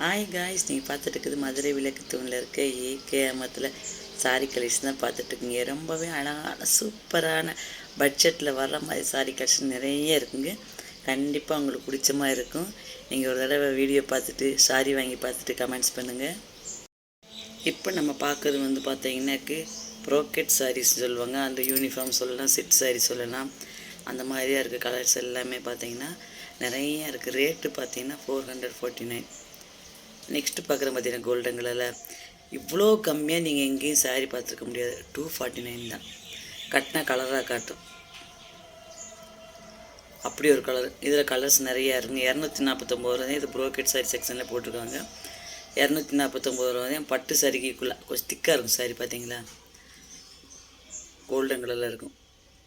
Hi guys நீங்கள் பார்த்துட்டு இருக்குது மதுரை விளக்கு தூணில் இருக்க ஏகேமத்தில் சாரி கலெக்ஷன் தான் பார்த்துட்ருக்கீங்க ரொம்பவே அழகான சூப்பரான பட்ஜெட்டில் வர்ற மாதிரி சாரி கலெக்ஷன் நிறைய இருக்குங்க. கண்டிப்பாக உங்களுக்கு பிடிச்ச மாதிரி இருக்கும். நீங்கள் ஒரு தடவை வீடியோ பார்த்துட்டு சாரி வாங்கி பார்த்துட்டு கமெண்ட்ஸ் பண்ணுங்கள் இப்போ நம்ம பார்க்குறது வந்து பார்த்தீங்கன்னாக்கு ப்ரோக்கெட் சாரீஸ் சொல்லுவாங்க. அந்த யூனிஃபார்ம் சொல்லலாம் செட் சாரீ சொல்லலாம். அந்த மாதிரியாக இருக்க கலர்ஸ் எல்லாமே பார்த்தீங்கன்னா நிறைய இருக்குது ரேட்டு பார்த்தீங்கன்னா four hundred forty nine next பார்க்குற பார்த்தீங்கன்னா கோல்டன் கலரில் இவ்வளோ கம்மியாக நீங்கள் எங்கேயும் சாரீ பார்த்துருக்க முடியாது. டூ ஃபார்ட்டி நைன் தான். கட்டினா கலராக காட்டும். அப்படி ஒரு கலர் இதில் கலர்ஸ் நிறையா இருக்குங்க இரநூத்தி நாற்பத்தொம்பது ரூபா தான் இது ப்ரோக்கெட் சாரி செக்ஷனில் போட்டிருக்காங்க. இரநூத்தி நாற்பத்தொம்பது ரூபா தான் பட்டு சாரிக்குள்ளே கொஞ்சம் திக்காக இருக்கும் சாரி பார்த்தீங்களா? கோல்டன் கலரில் இருக்கும்.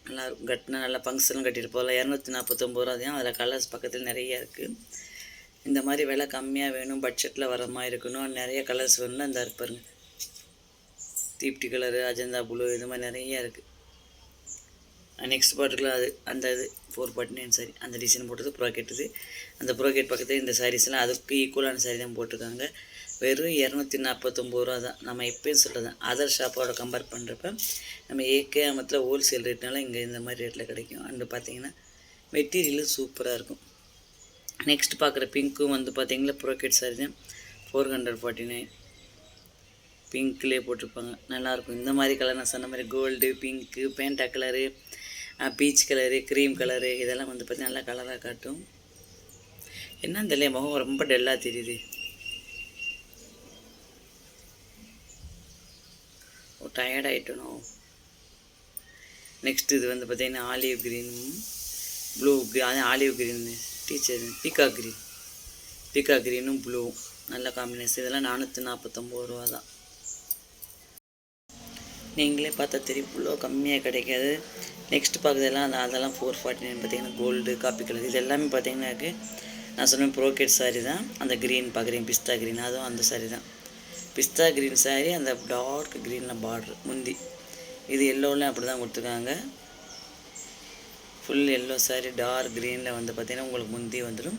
நல்லா இருக்கும். கட்டினா நல்லா ஃபங்க்ஷனும் கட்டிட்டு போகலாம். இரநூத்தி நாற்பத்தொம்பது ரூபா தான் அதில் கலர்ஸ் பக்கத்தில் நிறையா இருக்குது இந்த மாதிரி விலை கம்மியாக வேணும் பட்ஜெட்டில் வர மாதிரி இருக்கணும். நிறைய கலர்ஸ் வேணும்னா இந்த இருப்பாருங்க தீப்டி கலரு அஜந்தா ப்ளூ இது மாதிரி நிறைய இருக்குது நெக்ஸ்ட் பாட்டுக்குள்ள அது அந்த இது ஃபோர் பாட்டு நைன் சாரி அந்த டிசைன் போட்டது ப்ராக்கெட் இது அந்த ப்ராக்கெட் பக்கத்தில் இந்த சாரீஸ்லாம் அதுக்கு ஈக்குவலான சாரி தான் போட்டிருக்காங்க. வெறும் இரநூத்தி நாற்பத்தொம்பது ரூபா தான். நம்ம எப்பயும் சொல்கிறது அதர் ஷாப்போட கம்பேர் பண்ணுறப்ப நம்ம ஏகே அமத்தில் ஹோல்சேல் ரேட்னால இங்கே இந்த மாதிரி ரேட்டில் கிடைக்கும். அண்டு பார்த்தீங்கன்னா மெட்டீரியலும் சூப்பராக இருக்கும். நெக்ஸ்ட் பார்க்குற பிங்க்கும் வந்து பார்த்தீங்கன்னா ப்ரோக்கெட் சாரி தான். ஃபோர் ஹண்ட்ரட் ஃபார்ட்டி நைன் பிங்க்லேயே போட்டிருப்பாங்க. நல்லாயிருக்கும். இந்த மாதிரி கலர் நான் சொன்ன மாதிரி gold pink Fanta colour peach colour cream colour இதெல்லாம் வந்து பார்த்தீங்கன்னா நல்லா கலராக காட்டும். என்ன தெரியல முகம் ரொம்ப டல்லாக தெரியுது. ஓ டயர்ட் ஆகிட்டணும் நெக்ஸ்ட் இது வந்து பார்த்திங்கன்னா ஆலிவ் க்ரீனும் ப்ளூ அது olive green teacher. Peacock green peacock க்ரீனும் blue. நல்ல காம்பினேஷன் இதெல்லாம் நானூற்றி நாற்பத்தொம்போது ரூபா தான். நீங்களே பார்த்தா தெரியும். இவ்வளோ கம்மியாக கிடைக்காது. நெக்ஸ்ட் பார்க்குறதெல்லாம் அந்த அதெல்லாம் ஃபோர் ஃபார்ட்டி நைன் பார்த்தீங்கன்னா கோல்டு காப்பி கலர் இது எல்லாமே பார்த்தீங்கன்னாக்கு நான் சொன்னேன் ப்ரோக்கெட் சாரி தான். அந்த க்ரீன் பார்க்குறேன் பிஸ்தா க்ரீன் அதுவும் அந்த சாரி தான். பிஸ்தா க்ரீன் சாரி அந்த டார்க் க்ரீனில் பார்ட்ரு முந்தி. இது எல்லோவில் அப்படி தான் கொடுத்துருக்காங்க. ஃபுல் எல்லோ சாரி டார்க் க்ரீனில் வந்து பார்த்திங்கன்னா உங்களுக்கு முந்தி வந்துடும்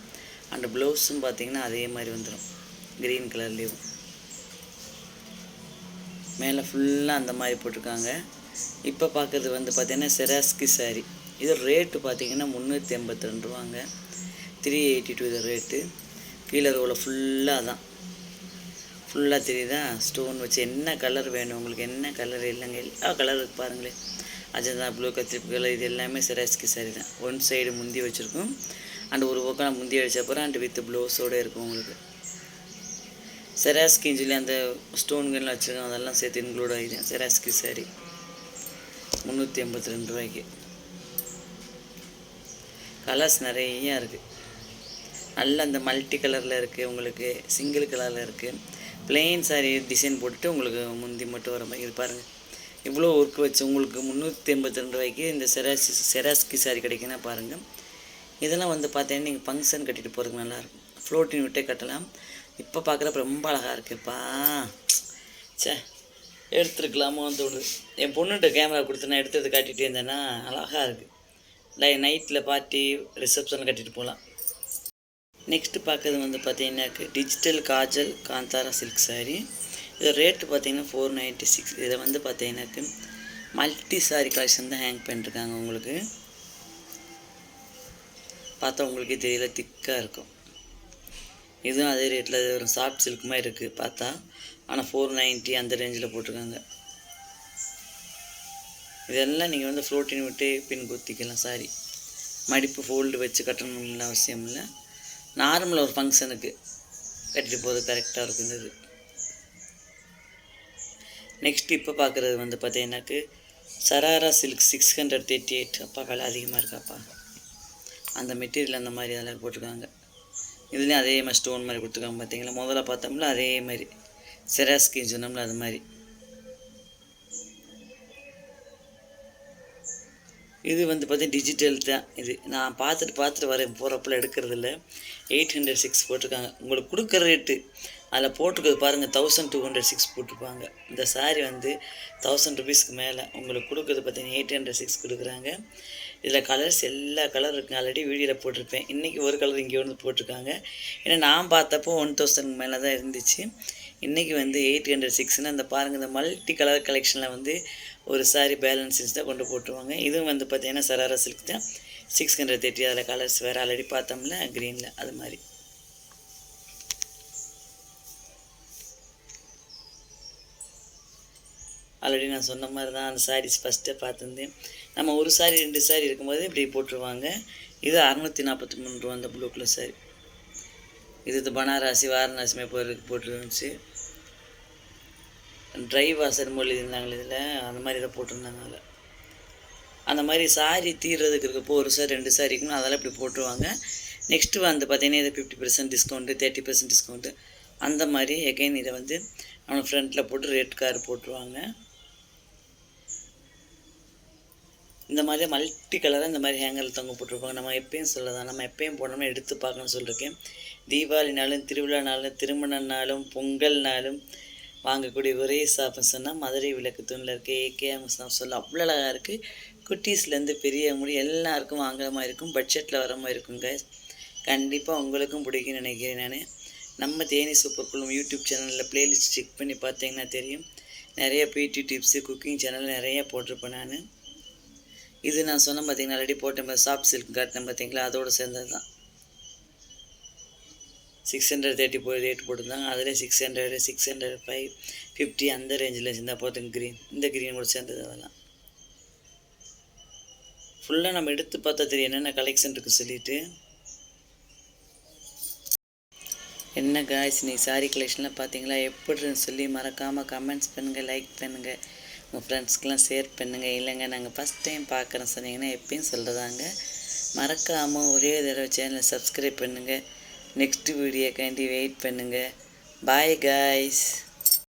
அந்த ப்ளவுஸும் பார்த்திங்கன்னா அதே மாதிரி வந்துடும் க்ரீன் கலர்லேயும் மேலே ஃபுல்லாக அந்த மாதிரி போட்டிருக்காங்க. இப்போ பார்க்குறது வந்து பார்த்திங்கன்னா செராஸ்கி சாரி இது ரேட்டு பார்த்திங்கன்னா முந்நூற்றி எண்பத்தி ரெண்டு ரூபாங்க. த்ரீ எயிட்டி டூ இது ரேட்டு கீழே ரோவில் ஃபுல்லாக தான் ஃபுல்லாக தெரியுதா? ஸ்டோன் வச்சு என்ன கலர் வேணும்? உங்களுக்கு என்ன கலர் இல்லைங்க. எல்லா கலர் இருக்கு பாருங்களேன். அஜந்தா ப்ளூ கத்திரிப்புகள் இது எல்லாமே செராஸ்கி சாரி தான் ஒன் சைடு முந்தி வச்சுருக்கும். அண்ட் ஒரு பக்கம் முந்தி அடித்தப்பறம் அண்ட் வித் ப்ளவுஸோடு இருக்கும் உங்களுக்கு. செராஸ்கின்னு சொல்லி அந்த ஸ்டோன்கள்லாம் வச்சுருக்கோம் அதெல்லாம் சேர்த்து இன்க்ளூட் ஆகிடும் செராஸ்கி சாரி. முந்நூற்றி எண்பத்தி ரெண்டு ரூபாய்க்கு. கலர்ஸ் நிறையா இருக்குது நல்ல அந்த மல்டி கலரில் இருக்குது உங்களுக்கு சிங்கிள் கலரில் இருக்குது பிளெயின் சாரி டிசைன் போட்டுட்டு உங்களுக்கு முந்தி மட்டும் வர மாதிரி இது பாருங்கள் இவ்வளோ ஒர்க் வச்சு உங்களுக்கு முந்நூற்றி எண்பத்தி ரெண்டு ரூபாய்க்கு இந்த செராசி செராஸ்கி சாரி கிடைக்குன்னா பாருங்கள் இதெல்லாம் வந்து பார்த்தீங்கன்னா நீங்கள் ஃபங்க்ஷன் கட்டிட்டு போகிறதுக்கு நல்லாயிருக்கும். ஃப்ளோட்டின் விட்டே கட்டலாம். இப்போ பார்க்குறப்ப ரொம்ப அழகாக இருக்குப்பா. சே எடுத்துருக்கலாமோன்னு தோணுது. என் பொண்ணுகிட்ட கேமரா கொடுத்து நான் எடுத்து காட்டிகிட்டே இருந்தேன்னா அழகாக இருக்குது லை நைட்டில் பார்ட்டி ரிசப்ஷன் கட்டிட்டு போகலாம் நெக்ஸ்ட்டு பார்க்குறது வந்து பார்த்தீங்கன்னாக்கு டிஜிட்டல் காஜல் காந்தாரா சில்க் சாரீ இது ரேட்டு பார்த்தீங்கன்னா ஃபோர் நைன்ட்டி சிக்ஸ் இதை வந்து பார்த்தீங்கன்னாக்கு மல்டி சாரி கலெக்ஷன் தான் ஹேங் பண்ணிருக்காங்க உங்களுக்கு. பார்த்தா உங்களுக்கே தெரியல திக்காக இருக்கும். இதுவும் அதே ரேட்டில் ஒரு சாஃப்ட் சில்க் மாதிரி இருக்குது பார்த்தா. ஆனால் ஃபோர் நைன்ட்டி அந்த ரேஞ்சில் போட்டிருக்காங்க. இதெல்லாம் நீங்கள் வந்து ஃப்ளோட்டின் விட்டு பின் குத்திக்கலாம் சாரி மடிப்பு ஃபோல்டு வச்சு கட்டணும்னு அவசியம் இல்லை. நார்மலாக ஒரு ஃபங்க்ஷனுக்கு கட்டிட்டு போகிறது கரெக்டாக இருக்கும் இது. நெக்ஸ்ட் இப்போ பார்க்குறது வந்து பார்த்தீங்கன்னாக்கு sharara silk six hundred thirty eight அப்பா விலை அதிகமாக இருக்காப்பா. அந்த மெட்டீரியல் அந்த மாதிரி அதெல்லாம் போட்டிருக்காங்க. இதுலேயும் அதே மாதிரி ஸ்டோன் மாதிரி கொடுத்துருக்காங்க பார்த்தீங்களா முதல்ல பார்த்தோம்ல அதே மாதிரி. செராஸ்கின்னு சொன்னோம்ல அது மாதிரி. இது வந்து பார்த்தீங்கன்னா டிஜிட்டல் தான். இது நான் பார்த்துட்டு பார்த்துட்டு வரேன். போகிறப்பல எடுக்கிறது இல்லை எயிட் ஹண்ட்ரட் சிக்ஸ் போட்டிருக்காங்க. உங்களுக்கு கொடுக்குற ரேட்டு அதில் போட்டிருக்கிறது பாருங்கள் தௌசண்ட் டூ ஹண்ட்ரட் சிக்ஸ் போட்டிருப்பாங்க. இந்த சாரீ வந்து தௌசண்ட் ருபீஸ்க்கு மேலே. உங்களுக்கு கொடுக்குறது பார்த்தீங்கன்னா எயிட் ஹண்ட்ரட் சிக்ஸ் கொடுக்குறாங்க. இதில் கலர்ஸ் எல்லா கலர் இருக்குங்க. ஆல்ரெடி வீடியோவில் போட்டிருப்பேன். இன்றைக்கி ஒரு கலர் இங்கே வந்து போட்டிருக்காங்க. ஏன்னா நான் பார்த்தப்போ ஒன் தௌசண்ட் மேலே தான் இருந்துச்சு. இன்றைக்கி வந்து எயிட் ஹண்ட்ரட் சிக்ஸ்னு அந்த பாருங்கள் இந்த மல்டி கலர் கலெக்ஷனில் வந்து ஒரு சாரி பேலன்ஸ் தான் கொண்டு போட்டுருவாங்க. இதுவும் வந்து பார்த்தீங்கன்னா சராரா சில்க் தான். சிக்ஸ் ஹண்ட்ரட் தேர்ட்டி அதில் கலர்ஸ் வேறு ஆல்ரெடி பார்த்தோம்ல க்ரீனில் அது மாதிரி. ஆல்ரெடி நான் சொன்ன மாதிரி தான் அந்த சாரீஸ் ஃபஸ்ட்டே பார்த்துருந்தேன். நம்ம ஒரு சாரி ரெண்டு சாரி இருக்கும்போது இப்படி போட்டுருவாங்க. இது அறநூற்றி நாற்பத்தி மூணு ரூபா அந்த ப்ளூ கலர் சாரி இது இது பனாராசி வாரணாசிமே போகிறதுக்கு போட்டுருந்துச்சு. ட்ரை வாசர் மொழி இருந்தாங்களே இதில் அந்த மாதிரி இதை போட்டிருந்தாங்க அதில். அந்த மாதிரி சாரி தீர்றதுக்கு இருக்கப்போ ஒரு சாரி ரெண்டு சாரி இருக்கணும் அதெல்லாம் இப்படி போட்டுருவாங்க. நெக்ஸ்ட்டு வந்து பார்த்தீங்கன்னா இது fifty percent discount thirty percent discount அந்த மாதிரி எகைன் இதை வந்து நம்ம ஃப்ரண்ட்டில் போட்டு ரேட் கார் போட்டுருவாங்க. இந்த மாதிரி மல்டி கலராக இந்த மாதிரி ஹேங்கரில் தொங்க போட்டிருப்பாங்க. நம்ம எப்பயும் சொல்லதான். நம்ம எப்பயும் போடாமல் எடுத்து பார்க்கணும்னு சொல்லியிருக்கேன் தீபாவளினாலும் திருவிழானாலும் திருமணம்னாலும் பொங்கல்னாலும் வாங்கக்கூடிய ஒரே ஷாப்னு சொன்னால் மதுரை விளக்கு தூணில் இருக்க. ஏகேஎம் சொல்ல அவ்வளோ அழகாக இருக்குது குட்டீஸ்லேருந்து பெரிய முடி எல்லாருக்கும் வாங்குற மாதிரி இருக்கும். பட்ஜெட்டில் வர மாதிரி இருக்குங்க கண்டிப்பாக உங்களுக்கும் பிடிக்கும்னு நினைக்கிறேன் நான். நம்ம தேனி சூப்பர் குழும் யூடியூப் சேனலில் ப்ளேலிஸ்ட் செக் பண்ணி பார்த்தீங்கன்னா தெரியும். நிறைய பியூட்டி டிப்ஸு குக்கிங் சேனல் நிறைய போட்டிருப்பேன் நான். இது நான் சொன்ன பார்த்தீங்கன்னா ஆல்ரெடி போட்டேன் சாஃப்ட் சில்க் காட்டினேன் பார்த்தீங்களா அதோடு சேர்ந்தது தான் சிக்ஸ் ஹண்ட்ரட் தேர்ட்டி போய் ரேட் போட்டிருந்தாங்க. அதில் six hundred six hundred five fifty அந்த ரேஞ்சில் இருந்தால் போதும் க்ரீன் இந்த க்ரீன் கூட சேர்ந்தது அதெல்லாம். ஃபுல்லாக நம்ம எடுத்து பார்த்தா தெரியும் என்னென்ன கலெக்ஷன் இருக்குது சொல்லிட்டு. என்ன காய்ஸ் நீ சாரி கலெக்ஷன்லாம் பார்த்தீங்களா எப்படின்னு சொல்லி மறக்காமல் கமெண்ட்ஸ் பண்ணுங்கள் லைக் பண்ணுங்கள் உங்கள் ஃப்ரெண்ட்ஸ்க்கெலாம் ஷேர் பண்ணுங்கள் இல்லைங்க நாங்கள் ஃபஸ்ட் டைம் பார்க்குறோம் சொன்னீங்கன்னா எப்பயும் சொல்கிறதாங்க மறக்காமல் ஒரே தடவை சேனலை சப்ஸ்கிரைப் பண்ணுங்கள் நெக்ஸ்ட் வீடியோக்காண்டி வெயிட் பண்ணுங்கள் பாய் காய்ஸ்